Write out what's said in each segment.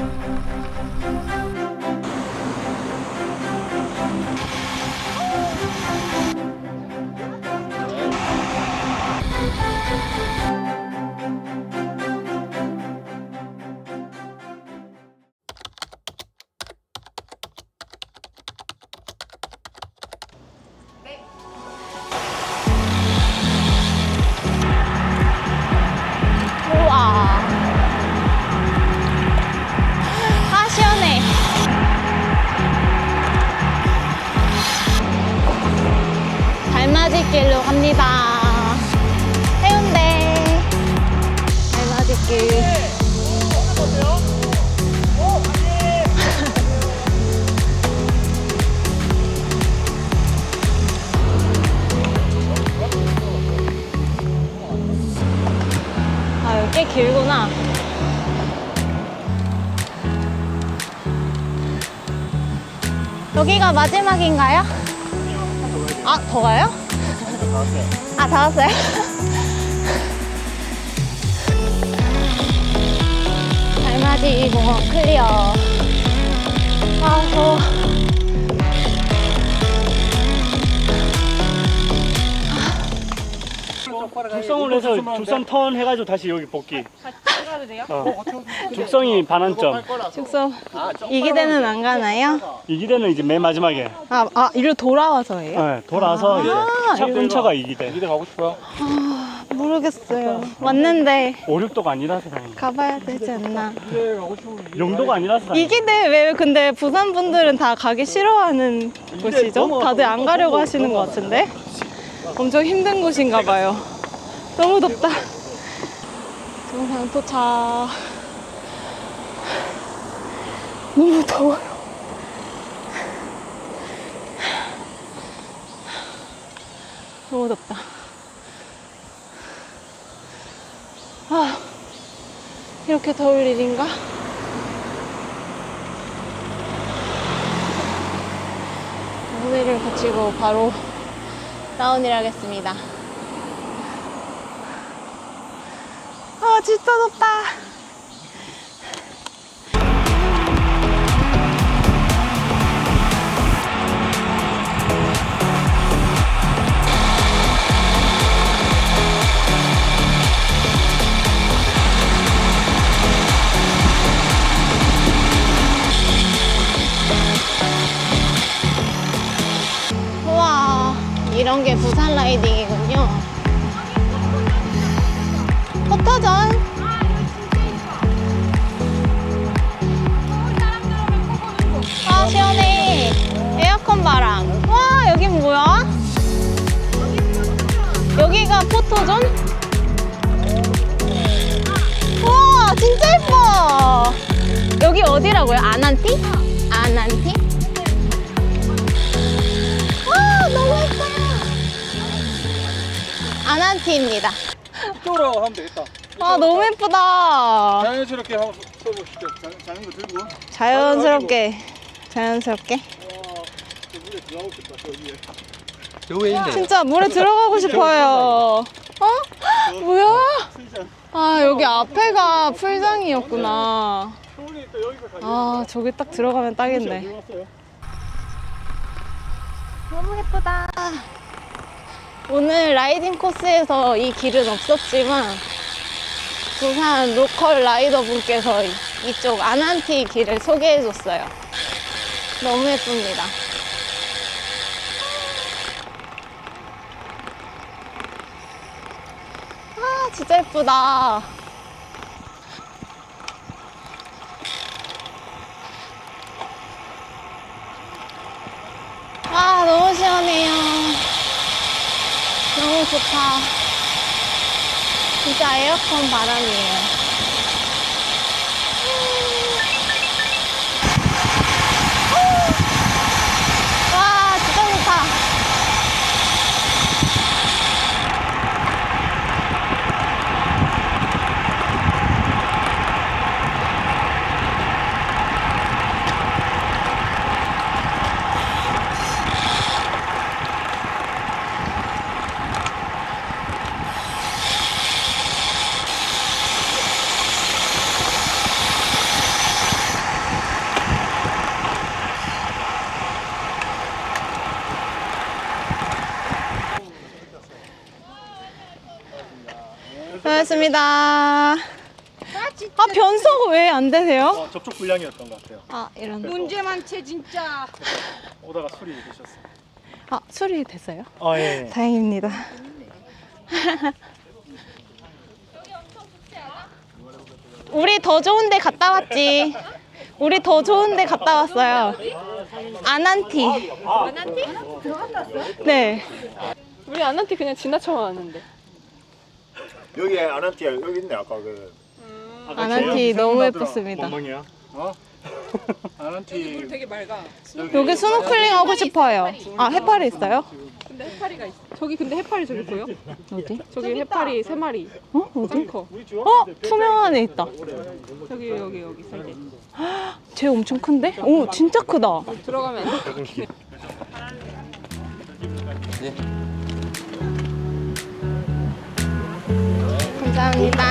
우 여기가 마지막인가요? 아, 더 가요? 아, 다 왔어요? 달맞이 공원 클리어. 아, 더 해서 죽성 턴 해가지고 다시 여기 복귀. 가도 돼요? 어. 죽성이 반환점. 축소. 이기대는 안 가나요? 이 기대는 이제 맨 마지막에 아, 아, 이리로 돌아와서예요? 네, 돌아서 이제 차 근처가 이 기대. 이기대 가고 싶어요? 모르겠어요. 왔는데 5, 6도가 아니라서 다행이다. 가봐야 되지 않나. 이기대 가고 싶으면 영도가 아니라서 다행이다. 이 기대 왜 근데 부산 분들은 다 가기 싫어하는 곳이죠? 다들 안 가려고 하시는 것 같은데? 엄청 힘든 곳인가 봐요. 너무 덥다. 정상 도착. 너무 더워요. 너무 덥다. 아, 이렇게 더울 일인가? 무대를 거치고 바로 다운을 하겠습니다. 진짜 덥다. 포토존? 와, 진짜 예뻐. 여기 어디라고요? 아난티? 아난티? 와, 너무 예뻐요. 아난티입니다. 이쪽으로 하면 되겠다. 아, 너무 예쁘다. 자연스럽게 한번 써보시죠. 자- 자는 거 들고. 자연스럽게, 자연스럽게. 와, 저 물에 들어가고 싶다. 저 위에. 저 위에 있네. 진짜 물에 들어가고 싶어요. 어? 뭐야? 아, 여기 앞에가 풀장이었구나. 아, 저기 딱 들어가면 딱인데. 너무 예쁘다. 오늘 라이딩 코스에서 이 길은 없었지만 부산 로컬 라이더 분께서 이- 이쪽 아난티 길을 소개해 줬어요. 너무 예쁩니다. 아, 진짜 예쁘다. 아, 너무 시원해요. 너무 좋다. 진짜 에어컨 바람이에요. 고하셨습니다. 아, 변속 왜 안 되세요? 어, 접촉 불량이었던 것 같아요. 아, 이런. 문제 많지 진짜. 오다가 술이 드셨어요. 아, 수리 됐어요? 아 예. 다행입니다. 우리 더 좋은 데 갔다 왔지. 우리 더 좋은 데 갔다 왔어요. 아난티. 아난티? 들어갔다 왔어? 네. 우리 아난티 그냥 지나쳐 왔는데. 여기 아난티아 여기 있네 아까 그 아난티 너무 예뻤습니다. 멍멍이야. 어? 아난티 되게 맑아. 여기 스노클링 하고 싶어요. 아, 해파리 있어요? 근데 해파리가 있어. 저기 근데 해파리 저기 보여? 어디? 저기 해파리 세 마리. 어? 어디? 짱 커. 어? 투명한 애 있다. 저기 여기 여기 살때 쟤 엄청 큰데? 오, 진짜 크다. 들어가면 안 돼. 감사합니다.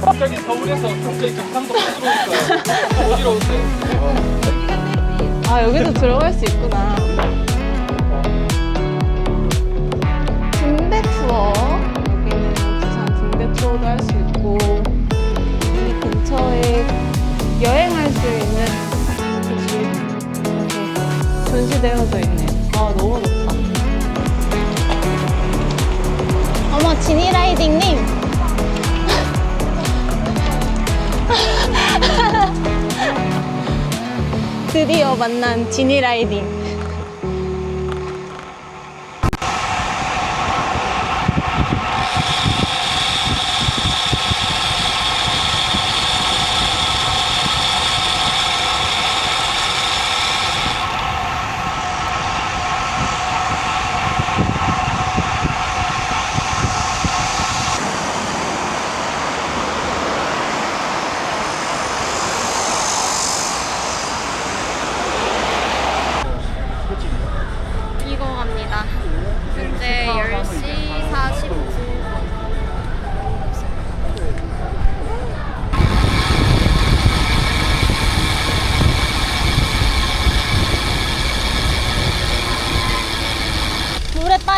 갑자기 서울에서 갑자기 경상도 들어오니까 어디로 오세요? 아, 여기도 들어갈 수 있구나. 등대 투어. 여기는 부산 등대 투어도 할 수 있고, 이 근처에 여행할 수 있는 곳이 이렇게 전시되어져 있네요. 아, 너무 지니라이딩님! 드디어 만난 지니 라이딩.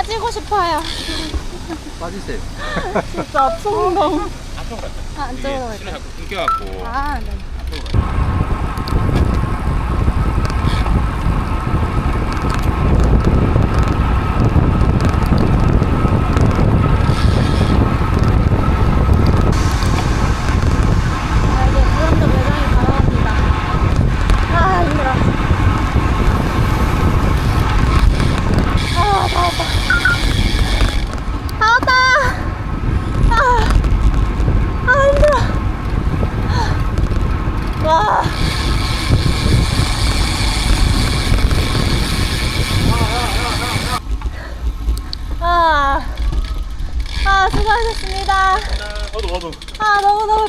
빠지고 싶어요. 빠지세요 진짜 풍덩. 아, 안쪽으로 갈까요? 자꾸 끊겨갖고 아, 네. 아, 이제 불안도 매장이 가능합니다. 아, 힘들어. 아, 다 왔다. 다 왔다! 아, 아, 힘들어. 와. 아, 아, 수고하셨습니다. 나도 나도. 아, 너무너무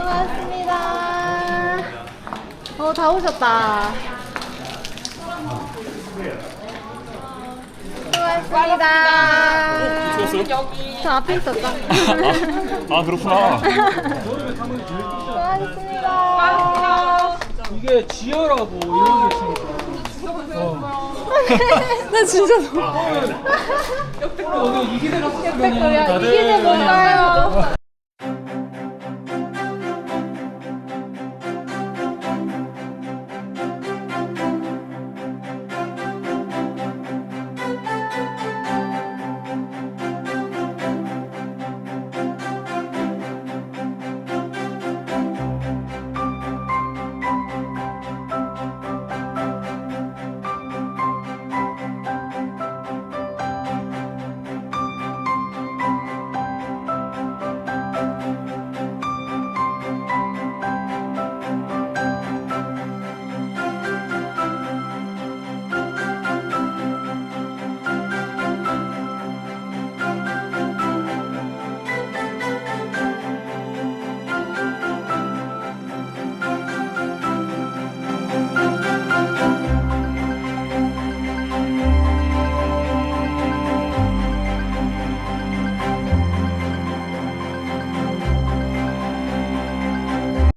수고하셨습니다. 어, 다 오셨다. 수고하셨습니다. 저 앞에 있었죠? 아 그렇구나. 수고하셨습니다. 이게 지혈하고 이런 게 있으니까. 나 진짜 너무 여기 이기대 갔으면 이게 뭔가요?